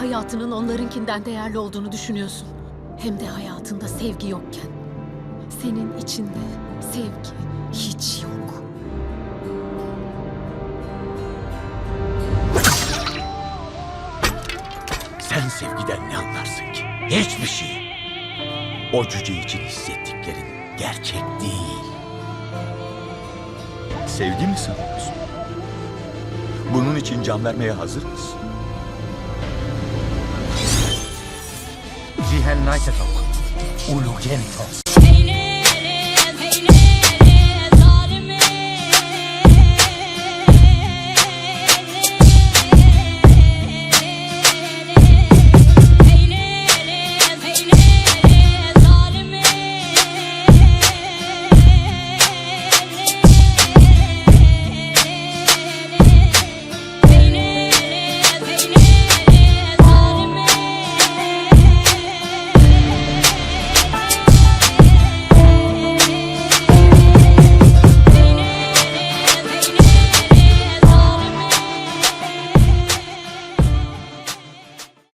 hayatının onlarınkinden değerli olduğunu düşünüyorsun. Hem de hayatında sevgi yokken. Senin içinde sevgi hiç yok. Sen sevgiden ne anlarsın ki? Hiçbir şey. O cüce için hissettiklerin gerçek değil. Sevgi mi sanıyorsun? Bunun için can vermeye hazır mısın? بها النيتة أولوجينيتوس